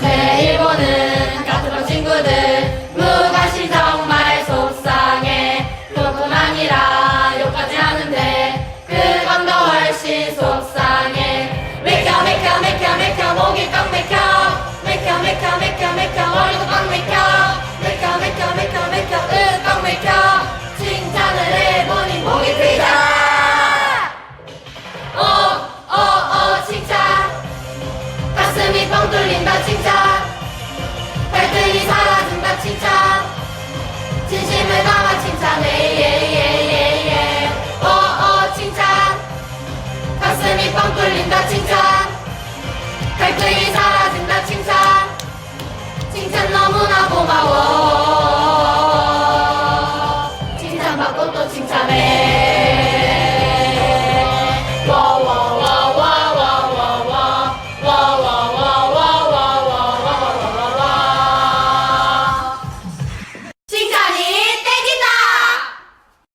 매일 보는 까트로 친구들 무가시 정말 속상해. 그뿐 아니라 욕까지 하는데 그건 더 훨씬 속상해. 맥혀 맥혀 맥혀 맥혀 목이 꽉 맥혀. 맥혀 맥혀 맥혀 맥혀 뻥 뚫린다 칭찬. 갈등이 사라진다 칭찬. 진심을 담아 칭찬해 예예예예. 어어 칭찬. 가슴이 뻥 뚫린다 칭찬. 갈등이 사라진다 칭찬. 칭찬 너무나 고마워. 칭찬받고 또 칭찬해.